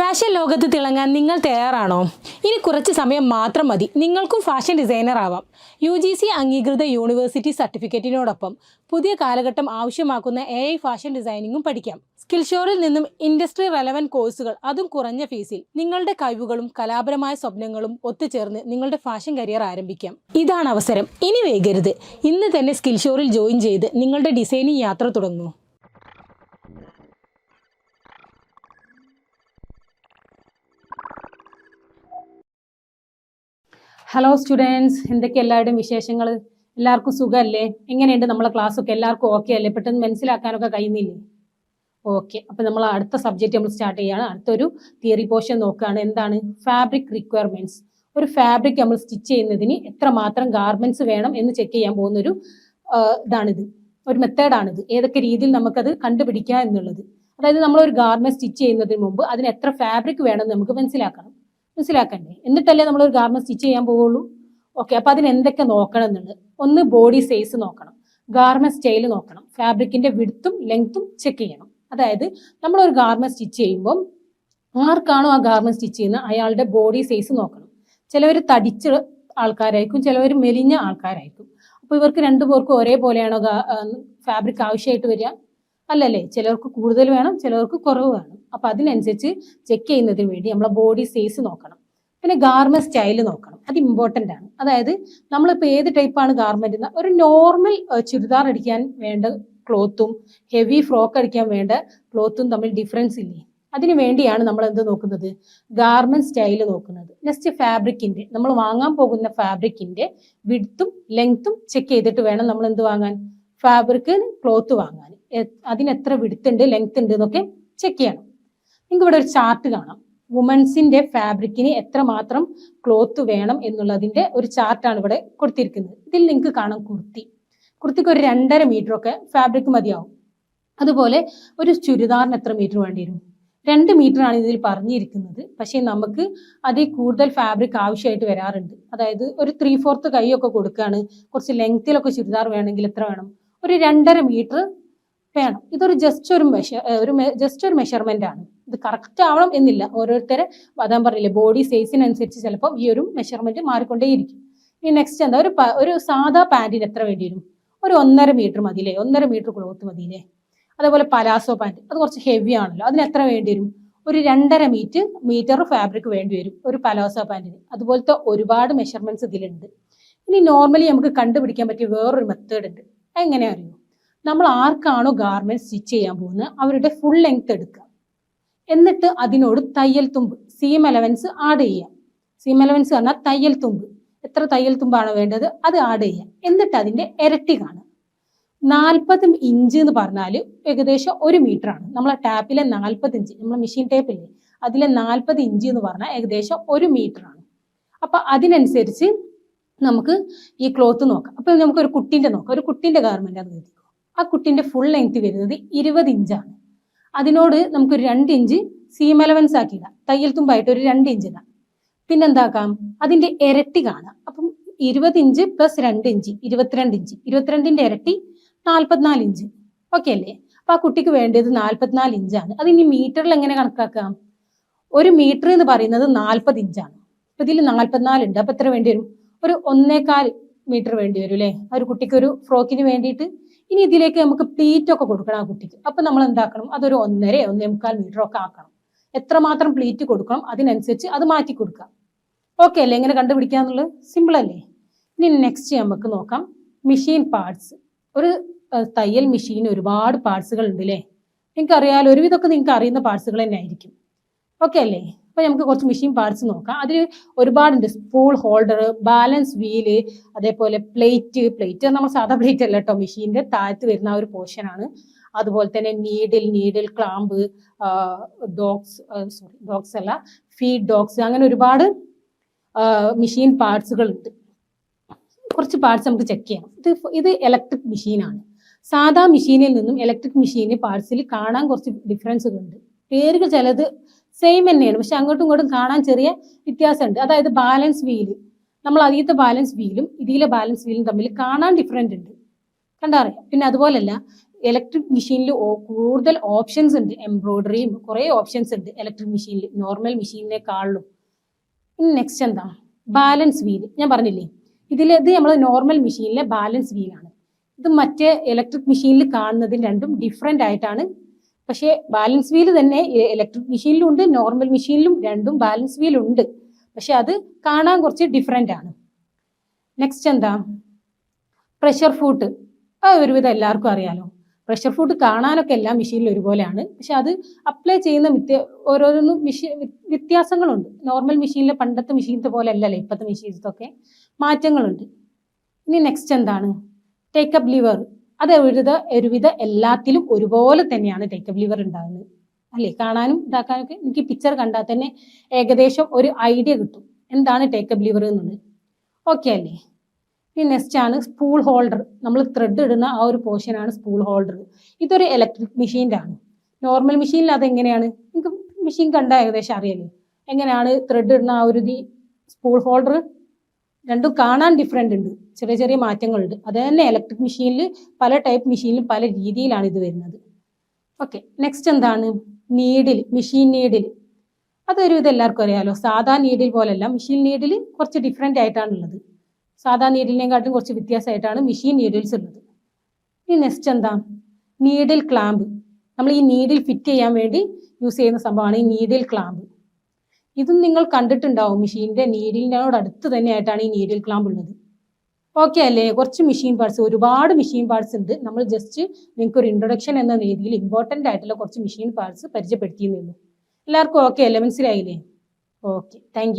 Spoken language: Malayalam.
ഫാഷൻ ലോകത്ത് തിളങ്ങാൻ നിങ്ങൾ തയ്യാറാണോ? ഇനി കുറച്ച് സമയം മാത്രം മതി. നിങ്ങൾക്കും ഫാഷൻ ഡിസൈനർ ആവാം. യു ജി സി അംഗീകൃത യൂണിവേഴ്സിറ്റി സർട്ടിഫിക്കറ്റിനോടൊപ്പം പുതിയ കാലഘട്ടം ആവശ്യമാക്കുന്ന എ ഐ ഫാഷൻ ഡിസൈനിങ്ങും പഠിക്കാം. സ്കിൽഷോറിൽ നിന്നും ഇൻഡസ്ട്രി റെലവന്റ് കോഴ്സുകൾ അതും കുറഞ്ഞ ഫീസിൽ നിങ്ങളുടെ കഴിവുകളും കലാപരമായ സ്വപ്നങ്ങളും ഒത്തുചേർന്ന് നിങ്ങളുടെ ഫാഷൻ കരിയർ ആരംഭിക്കാം. ഇതാണ് അവസരം. ഇനി വൈകരുത് ഇന്ന് തന്നെ സ്കിൽഷോറിൽ ജോയിൻ ചെയ്ത് നിങ്ങളുടെ ഡിസൈനിങ് യാത്ര തുടങ്ങൂ. ഹലോ സ്റ്റുഡൻസ് എന്തൊക്കെ എല്ലാവരുടെയും വിശേഷങ്ങൾ എല്ലാവർക്കും സുഖമല്ലേ എങ്ങനെയുണ്ട് നമ്മളെ ക്ലാസ് ഒക്കെ? എല്ലാവർക്കും ഓക്കെ അല്ലേ? പെട്ടെന്ന് മനസ്സിലാക്കാനൊക്കെ കഴിയുന്നില്ലേ? ഓക്കെ അപ്പം നമ്മൾ അടുത്ത സബ്ജക്റ്റ് നമ്മൾ സ്റ്റാർട്ട് ചെയ്യുകയാണ് അടുത്തൊരു തിയറി പോർഷൻ നോക്കുകയാണ്. എന്താണ്? ഫാബ്രിക് റിക്വയർമെന്റ്സ് ഒരു ഫാബ്രിക് നമ്മൾ സ്റ്റിച്ച് ചെയ്യുന്നതിന് എത്രമാത്രം ഗാർമെന്റ്സ് വേണം എന്ന് ചെക്ക് ചെയ്യാൻ പോകുന്നൊരു ഇതാണിത്. ഒരു മെത്തേഡാണിത് ഏതൊക്കെ രീതിയിൽ നമുക്കത് കണ്ടുപിടിക്കാം എന്നുള്ളത്. അതായത് നമ്മൾ ഒരു ഗാർമെന്റ് സ്റ്റിച്ച് ചെയ്യുന്നതിന് മുമ്പ് അതിന് എത്ര ഫാബ്രിക് വേണമെന്ന് നമുക്ക് മനസ്സിലാക്കണം. മനസ്സിലാക്കണ്ടേ? എന്നിട്ടല്ലേ നമ്മൾ ഒരു ഗാർമെന്റ് സ്റ്റിച്ച് ചെയ്യാൻ പോവുള്ളൂ? ഓക്കെ അപ്പൊ അതിന് എന്തൊക്കെ നോക്കണം എന്നുള്ളത്? ഒന്ന് ബോഡി സൈസ് നോക്കണം. ഗാർമെന്റ് സ്റ്റൈൽ നോക്കണം. ഫാബ്രിക്കിന്റെ വിടുത്തും ലെങ്ത്തും ചെക്ക് ചെയ്യണം. അതായത് നമ്മൾ ഒരു ഗാർമെന്റ് സ്റ്റിച്ച് ചെയ്യുമ്പോൾ ആർക്കാണോ ആ ഗാർമെന്റ് സ്റ്റിച്ച് ചെയ്യുന്നത് അയാളുടെ ബോഡി സൈസ് നോക്കണം. ചിലവർ തടിച്ച ആൾക്കാരായിരിക്കും ചിലവർ മെലിഞ്ഞ ആൾക്കാരായിരിക്കും. അപ്പോൾ ഇവർക്ക് രണ്ടു പേർക്കും ഒരേപോലെയാണോ ഫാബ്രിക് ആവശ്യമായിട്ട് വരിക? അല്ലല്ലേ ചിലർക്ക് കൂടുതൽ വേണം ചിലർക്ക് കുറവ് വേണം. അപ്പൊ അതിനനുസരിച്ച് ചെക്ക് ചെയ്യുന്നതിന് വേണ്ടി നമ്മളെ ബോഡി സൈസ് നോക്കണം. പിന്നെ ഗാർമെന്റ് സ്റ്റൈൽ നോക്കണം. അത് ഇമ്പോർട്ടന്റ് ആണ്. അതായത് നമ്മളിപ്പോൾ ഏത് ടൈപ്പാണ് ഗാർമെന്റ് ഒരു നോർമൽ ചുരിദാർ അടിക്കാൻ വേണ്ട ക്ലോത്തും ഹെവി ഫ്രോക്ക് അടിക്കാൻ വേണ്ട ക്ലോത്തും തമ്മിൽ ഡിഫറൻസ് ഇല്ലേ? അതിനു വേണ്ടിയാണ് നമ്മൾ എന്ത് നോക്കുന്നത്? ഗാർമെന്റ് സ്റ്റൈൽ നോക്കുന്നത്. നെക്സ്റ്റ് ഫാബ്രിക്കിന്റെ നമ്മൾ വാങ്ങാൻ പോകുന്ന ഫാബ്രിക്കിന്റെ വിഡ്ത്തും ലെങ്ത്തും ചെക്ക് ചെയ്തിട്ട് വേണം നമ്മൾ എന്ത് വാങ്ങാൻ? ഫാബ്രിക്കിന് ക്ലോത്ത് വാങ്ങാൻ. അതിന് എത്ര വിഡ്ത്ത് ഉണ്ട് ലെങ്ത് ഉണ്ട് എന്നൊക്കെ ചെക്ക് ചെയ്യണം. നിങ്ങൾക്ക് ഇവിടെ ഒരു ചാർട്ട് കാണാം. വുമൻസിന്റെ ഫാബ്രിക്കിന് എത്രമാത്രം ക്ലോത്ത് വേണം എന്നുള്ളതിന്റെ ഒരു ചാർട്ടാണ് ഇവിടെ കൊടുത്തിരിക്കുന്നത്. ഇതിൽ നിങ്ങൾക്ക് കാണാം കുർത്തി. കുർത്തിക്ക് ഒരു രണ്ടര മീറ്റർ ഒക്കെ ഫാബ്രിക് മതിയാവും. അതുപോലെ ഒരു ചുരിദാറിന് എത്ര മീറ്റർ വേണ്ടി വരും? രണ്ട് മീറ്റർ ആണ് ഇതിൽ പറഞ്ഞിരിക്കുന്നത്. പക്ഷേ നമുക്ക് അതിൽ കൂടുതൽ ഫാബ്രിക് ആവശ്യമായിട്ട് വരാറുണ്ട്. അതായത് ഒരു ത്രീ ഫോർത്ത് കൈയൊക്കെ കൊടുക്കുകയാണ്. കുറച്ച് ലെങ്ത്തിലൊക്കെ ചുരിദാർ വേണമെങ്കിൽ എത്ര വേണം? ഒരു രണ്ടര മീറ്റർ വേണം. ഇതൊരു ജസ്റ്റ് ഒരു മെഷർ ഒരു ജസ്റ്റ് ഒരു മെഷർമെന്റ് ആണ്. ഇത് കറക്റ്റ് ആവണം എന്നില്ല. ഓരോരുത്തരെ അതാൻ പറഞ്ഞില്ലേ ബോഡി സൈസിനനുസരിച്ച് ചിലപ്പോൾ ഈ ഒരു മെഷർമെന്റ് മാറിക്കൊണ്ടേയിരിക്കും. ഇനി നെക്സ്റ്റ് എന്താ? ഒരു ഒരു സാധാ പാന്റിന് എത്ര വേണ്ടി വരും? ഒരു ഒന്നര മീറ്റർ മതിയില്ലേ? ഒന്നര മീറ്റർ ക്ലോത്ത് മതിയില്ലേ? അതേപോലെ പലാസോ പാന്റ് അത് കുറച്ച് ഹെവി ആണല്ലോ. അതിന് എത്ര വേണ്ടി വരും? ഒരു രണ്ടര മീറ്റ് മീറ്റർ ഫാബ്രിക് വേണ്ടി വരും ഒരു പലാസോ പാന്റിന് അതുപോലത്തെ ഒരുപാട് മെഷർമെന്റ്സ് ഇതിലുണ്ട്. ഇനി നോർമലി നമുക്ക് കണ്ടുപിടിക്കാൻ പറ്റിയ വേറൊരു മെത്തേഡ് ഉണ്ട്. എങ്ങനെയാ അറിയോ? നമ്മൾ ആർക്കാണോ ഗാർമെന്റ് സ്റ്റിച്ച് ചെയ്യാൻ പോകുന്നത് അവരുടെ ഫുൾ ലെങ്ത് എടുക്കുക. എന്നിട്ട് അതിനോട് തയ്യൽ തുമ്പ് സീം അലവൻസ് ആഡ് ചെയ്യാം സീം അലവൻസ് പറഞ്ഞാൽ തയ്യൽ തുമ്പ്. എത്ര തയ്യൽ തുമ്പാണ് വേണ്ടത്? അത് ആഡ് ചെയ്യാം എന്നിട്ട് അതിന്റെ ഇരട്ടി കാണുക. നാൽപ്പത് ഇഞ്ച് എന്ന് പറഞ്ഞാൽ ഏകദേശം ഒരു മീറ്റർ ആണ്. നമ്മളെ ടാപ്പിലെ നാൽപ്പത് ഇഞ്ച് നമ്മളെ മെഷീൻ ടേപ്പില്ലേ അതിലെ നാൽപ്പത് ഇഞ്ച് എന്ന് പറഞ്ഞാൽ ഏകദേശം ഒരു മീറ്റർ ആണ്. അപ്പൊ അതിനനുസരിച്ച് നമുക്ക് ഈ ക്ലോത്ത് നോക്കാം. അപ്പൊ നമുക്ക് ഒരു കുട്ടീന്റെ നോക്കാം. ഒരു കുട്ടീന്റെ ഗാർമെന്റ് അത് കരുതിക്കോ. ആ കുട്ടിന്റെ ഫുൾ ലെങ്ത് വരുന്നത് ഇരുപത് ഇഞ്ചാണ് അതിനോട് നമുക്കൊരു രണ്ട് ഇഞ്ച് സീം അലവൻസ് ആക്കിയിടാം. തയ്യൽ തുമ്പായിട്ട് ഒരു രണ്ട് ഇഞ്ച് ഇടാം. പിന്നെന്താക്കാം അതിന്റെ ഇരട്ടി കാണാം. അപ്പം ഇരുപത് ഇഞ്ച് പ്ലസ് രണ്ട് ഇഞ്ച് ഇരുപത്തിരണ്ട് ഇഞ്ച് ഇരുപത്തിരണ്ടിന്റെ ഇരട്ടി നാൽപ്പത്തിനാല് ഇഞ്ച് ഓക്കെ അല്ലേ? അപ്പൊ ആ കുട്ടിക്ക് വേണ്ടത് നാൽപ്പത്തിനാല് ഇഞ്ചാണ് അത് ഇനി മീറ്ററിൽ എങ്ങനെ കണക്കാക്കാം? ഒരു മീറ്റർ എന്ന് പറയുന്നത് നാൽപ്പത് ഇഞ്ചാണ് അപ്പൊ ഇതിൽ നാൽപ്പത്തിനാല് ഉണ്ട്. അപ്പൊ എത്ര വേണ്ടി വരും? ഒരു ഒന്നേകാൽ മീറ്റർ വേണ്ടി വരും അല്ലേ? ആ ഒരു കുട്ടിക്ക് ഒരു ഫ്രോക്കിന് വേണ്ടിയിട്ട് ഇനി ഇതിലേക്ക് നമുക്ക് പ്ലീറ്റ് ഒക്കെ കൊടുക്കണം ആ കുട്ടിക്ക്. അപ്പൊ നമ്മൾ എന്താക്കണം? അതൊരു ഒന്നര ഒന്നേ മുക്കാൽ മീറ്റർ ഒക്കെ ആക്കണം. എത്രമാത്രം പ്ലീറ്റ് കൊടുക്കണം? അതിനനുസരിച്ച് അത് മാറ്റി കൊടുക്കാം ഓക്കെ അല്ലേ? എങ്ങനെ കണ്ടുപിടിക്കാന്നുള്ളത് സിമ്പിൾ അല്ലേ? ഇനി നെക്സ്റ്റ് നമുക്ക് നോക്കാം. മെഷീൻ പാർട്സ് ഒരു തയ്യൽ മെഷീൻ ഒരുപാട് പാർട്സുകൾ ഉണ്ട് അല്ലേ നിങ്ങൾക്ക് അറിയാലോ ഒരുവിധമൊക്കെ നിങ്ങൾക്ക് അറിയുന്ന പാർട്സുകൾ തന്നെ ആയിരിക്കും ഓക്കെ അല്ലേ? അപ്പൊ നമുക്ക് കുറച്ച് മെഷീൻ പാർട്സ് നോക്കാം. അതിൽ ഒരുപാടുണ്ട്. സ്പൂൾ ഹോൾഡർ ബാലൻസ് വീൽ അതേപോലെ പ്ലേറ്റ് പ്ലേറ്റ് നമ്മൾ സാധാ പ്ലേറ്റ് അല്ല കേട്ടോ മെഷീന്റെ താഴത്ത് വരുന്ന ഒരു പോർഷൻ ആണ്. അതുപോലെ തന്നെ needle needle clamp dogs sorry dogs അല്ല ഫീഡ് ഡോക്സ് അങ്ങനെ ഒരുപാട് മെഷീൻ പാർട്സുകൾ ഉണ്ട്. കുറച്ച് പാർട്സ് നമുക്ക് ചെക്ക് ചെയ്യാം. ഇത് ഇത് ഇലക്ട്രിക് മെഷീനാണ് സാധാ മെഷീനിൽ നിന്നും ഇലക്ട്രിക് മെഷീന് പാർട്സിൽ കാണാൻ കുറച്ച് ഡിഫറൻസുകൾ ഉണ്ട്. പേരുകൾ ചിലത് സെയിം തന്നെയാണ്. പക്ഷെ അങ്ങോട്ടും ഇങ്ങോട്ടും കാണാൻ ചെറിയ വ്യത്യാസമുണ്ട്. അതായത് ബാലൻസ് വീൽ നമ്മൾ ആദ്യത്തെ ബാലൻസ് വീലും ഇതിലെ ബാലൻസ് വീലും തമ്മിൽ കാണാൻ ഡിഫറെന്റ് ഉണ്ട്. കണ്ടറിയാം? പിന്നെ അതുപോലല്ല ഇലക്ട്രിക് മെഷീനിൽ കൂടുതൽ ഓപ്ഷൻസ് ഉണ്ട്. എംബ്രോയിഡറിയും കുറേ ഓപ്ഷൻസ് ഉണ്ട് ഇലക്ട്രിക് മെഷീനിൽ നോർമൽ മെഷീനിനെക്കാളും ഇനി നെക്സ്റ്റ് എന്താ? ബാലൻസ് വീൽ ഞാൻ പറഞ്ഞില്ലേ ഇതിൽ ഇത് നമ്മൾ നോർമൽ മെഷീനിലെ ബാലൻസ് വീലാണ് ഇത് മറ്റേ ഇലക്ട്രിക് മെഷീനിൽ കാണുന്നതിന് രണ്ടും ഡിഫറെന്റ് ആയിട്ടാണ് പക്ഷേ ബാലൻസ് വീൽ തന്നെ ഇലക്ട്രിക് മെഷീനിലും ഉണ്ട് നോർമൽ മെഷീനിലും രണ്ടും ബാലൻസ് വീൽ ഉണ്ട്. പക്ഷെ അത് കാണാൻ കുറച്ച് ഡിഫറെന്റ് ആണ്. നെക്സ്റ്റ് എന്താ? പ്രഷർ ഫൂട്ട് അത് ഒരുവിധം എല്ലാവർക്കും അറിയാലോ. പ്രഷർ ഫുഡ് കാണാനൊക്കെ എല്ലാ മെഷീനിൽ ഒരുപോലെയാണ്. പക്ഷെ അത് അപ്ലൈ ചെയ്യുന്ന വ്യത്യ ഓരോരോന്നും മെഷീൻ വ്യത്യാസങ്ങളുണ്ട്. നോർമൽ മെഷീനിലെ പണ്ടത്തെ മെഷീനത്തെ പോലെ അല്ലല്ലോ ഇപ്പോഴത്തെ മെഷീൻസൊക്കെ മാറ്റങ്ങളുണ്ട്. ഇനി നെക്സ്റ്റ് എന്താണ്? ടേക്കപ്പ് ലിവർ അത് ഒരുവിധ ഒരുവിധ എല്ലാത്തിലും ഒരുപോലെ തന്നെയാണ് ടേക്കപ്പ് ലിവർ ഉണ്ടാകുന്നത്. അല്ലേ? കാണാനും ഇതാക്കാനൊക്കെ എനിക്ക് പിക്ചർ കണ്ടാൽ തന്നെ ഏകദേശം ഒരു ഐഡിയ കിട്ടും. എന്താണ് ടേക്കപ്പ് ലിവർ എന്നുള്ളത്? ഓക്കെ അല്ലേ? ഇനി നെക്സ്റ്റ് ആണ് സ്പൂൾ ഹോൾഡർ നമ്മൾ ത്രെഡ് ഇടുന്ന ആ ഒരു പോർഷനാണ് സ്പൂൾ ഹോൾഡർ ഇതൊരു ഇലക്ട്രിക് മെഷീന്റെ ആണ് നോർമൽ മെഷീനിൽ അതെങ്ങനെയാണ്? നിങ്ങൾക്ക് മെഷീൻ കണ്ടാൽ ഏകദേശം അറിയാലോ. എങ്ങനെയാണ് ത്രെഡ് ഇടുന്ന ആ ഒരു സ്പൂൾ ഹോൾഡർ രണ്ടും കാണാൻ ഡിഫറെന്റ് ഉണ്ട്. ചെറിയ ചെറിയ മാറ്റങ്ങളുണ്ട്. അത് തന്നെ ഇലക്ട്രിക് മെഷീനിൽ പല ടൈപ്പ് മെഷീനിലും പല രീതിയിലാണ് ഇത് വരുന്നത്. ഓക്കെ നെക്സ്റ്റ് എന്താണ്? നീഡിൽ മെഷീൻ നീഡിൽ അതൊരു ഇത് എല്ലാവർക്കും അറിയാലോ. സാധാ നീഡിൽ പോലെയല്ല മെഷീൻ നീഡിൽ കുറച്ച് ഡിഫറെന്റ് ആയിട്ടാണുള്ളത് സാധാ നീഡിലിനെക്കാട്ടും കുറച്ച് വ്യത്യാസമായിട്ടാണ് മെഷീൻ നീഡിൽസ് ഉള്ളത്. ഇനി നെക്സ്റ്റ് എന്താ? നീഡിൽ ക്ലാമ്പ് നമ്മൾ ഈ നീഡിൽ ഫിറ്റ് ചെയ്യാൻ വേണ്ടി യൂസ് ചെയ്യുന്ന സംഭവമാണ് ഈ നീഡിൽ ക്ലാമ്പ് ഇതും നിങ്ങൾ കണ്ടിട്ടുണ്ടാവും. മെഷീന്റെ നീഡിലിനോട് അടുത്ത് തന്നെയായിട്ടാണ് ഈ നീഡിൽ ക്ലാമ്പ് ഉള്ളത്. ഓക്കെ അല്ലേ? കുറച്ച് മെഷീൻ പാർട്സ് ഒരുപാട് മെഷീൻ പാർട്സ് ഉണ്ട്. നമ്മൾ ജസ്റ്റ് നിങ്ങൾക്ക് ഒരു ഇൻട്രൊഡക്ഷൻ എന്ന രീതിയിൽ ഇമ്പോർട്ടന്റ് ആയിട്ടുള്ള കുറച്ച് മെഷീൻ പാർട്സ് പരിചയപ്പെടുത്തിയെന്നുള്ളൂ എല്ലാവർക്കും ഓക്കെ അല്ലേ? മനസ്സിലായില്ലേ? Okay thank